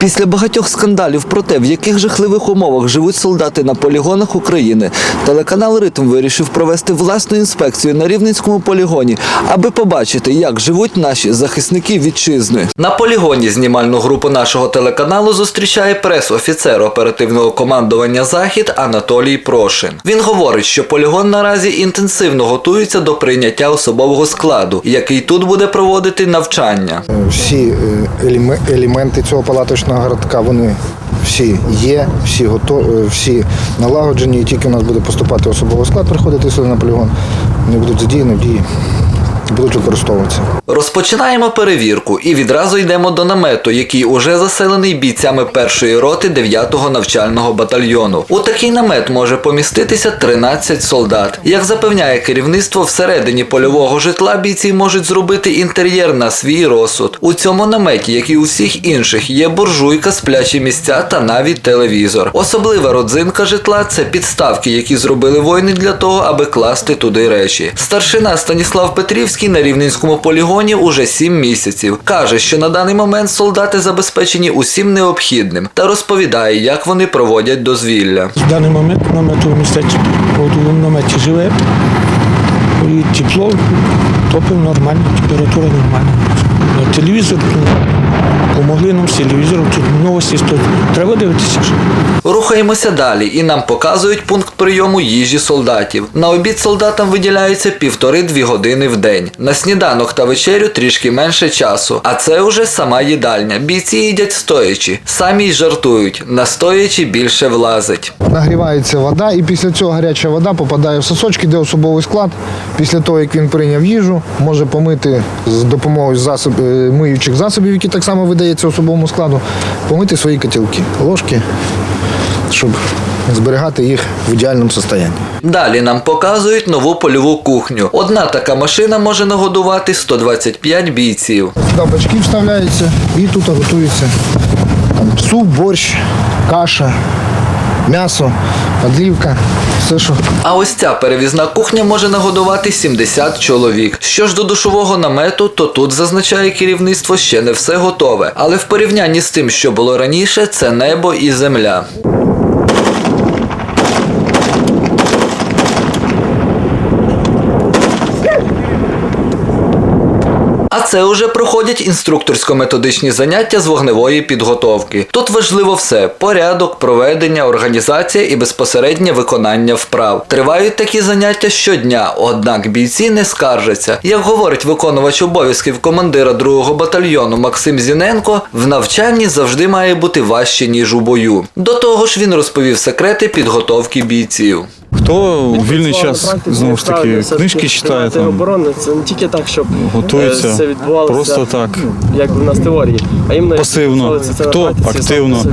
Після багатьох скандалів про те, в яких жахливих умовах живуть солдати на полігонах України, телеканал Ритм вирішив провести власну інспекцію на Рівненському полігоні, аби побачити, як живуть наші захисники вітчизни. На полігоні знімальну групу нашого телеканалу зустрічає прес-офіцер оперативного командування Захід Анатолій Прошин. Він говорить, що полігон наразі інтенсивно готується до прийняття особового складу, який тут буде проводити навчання. Всі е, елеме- елементи цього палаточного городка вони всі є, всі готові, всі налагоджені. І тільки у нас буде поступати особовий склад, приходити сюди на полігон, вони будуть задіяні в дії, будуть використовуватися. Розпочинаємо перевірку і відразу йдемо до намету, який уже заселений бійцями першої роти 9-го навчального батальйону. У такий намет може поміститися 13 солдат. Як запевняє керівництво, всередині польового житла бійці можуть зробити інтер'єр на свій розсуд. У цьому наметі, як і у всіх інших, є буржуйка, сплячі місця та навіть телевізор. Особлива родзинка житла це підставки, які зробили воїни для того, аби класти туди речі. Старшина Станіслав Петрівський на рівненському полігоні уже сім місяців. Каже, що на даний момент солдати забезпечені усім необхідним та розповідає, як вони проводять дозвілля. В даний момент наметове містечко. От у наметі живе, і тепло, топимо нормально, температура нормальна. Ну, Телевізор, ну, помогли нам з телевізором, тут новості, треба дивитися. ж. Рухаємося далі, і нам показують пункт прийому їжі солдатів. На обід солдатам виділяється півтори-дві години в день. На сніданок та вечерю трішки менше часу. А це вже сама їдальня. Бійці їдять стоячи. Самі й жартують. На стоячи більше влазить. Нагрівається вода, і після цього гаряча вода попадає в сосочки, де особовий склад. Після того, як він прийняв їжу, може помити з допомогою засоб, е, миючих засобів, які так само видаються особовому складу, помити свої котілки, ложки, щоб зберігати їх в ідеальному стані. Далі нам показують нову польову кухню. Одна така машина може нагодувати 125 бійців. Сюди бачки вставляються і тут готується там, суп, борщ, каша, м'ясо, подлівка, все, що А ось ця перевізна кухня може нагодувати 70 чоловік. Що ж до душового намету, то тут зазначає керівництво ще не все готове. Але в порівнянні з тим, що було раніше, це небо і земля. Це уже проходять інструкторсько-методичні заняття з вогневої підготовки. Тут важливо все: порядок, проведення, організація і безпосереднє виконання вправ. Тривають такі заняття щодня, однак бійці не скаржаться. Як говорить виконувач обов'язків командира 2-го батальйону Максим Зіненко, в навчанні завжди має бути важче ніж у бою. До того ж, він розповів секрети підготовки бійців. Хто у вільний час знову ж таки книжки читає там, оборони. Це не тільки так, щоб готується е, це відбувалося просто так. як в нас теорії, а іменно пасивно, це на хто активно.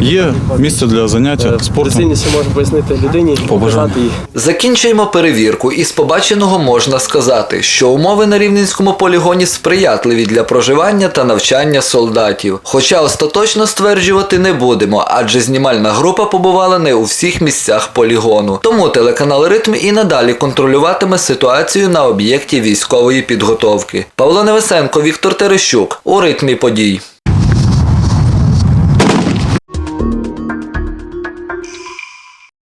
Є місце для заняття Е, спортом. доцільніше може пояснити людині, показати їй. Закінчуємо перевірку, і з побаченого можна сказати, що умови на рівненському полігоні сприятливі для проживання та навчання солдатів. Хоча остаточно стверджувати не будемо, адже знімальна група побувала не у всіх місцях полігону. Тому телеканал Ритм і надалі контролюватиме ситуацію на об'єкті військової підготовки. Павло Невесенко, Віктор Терещук у ритмі подій.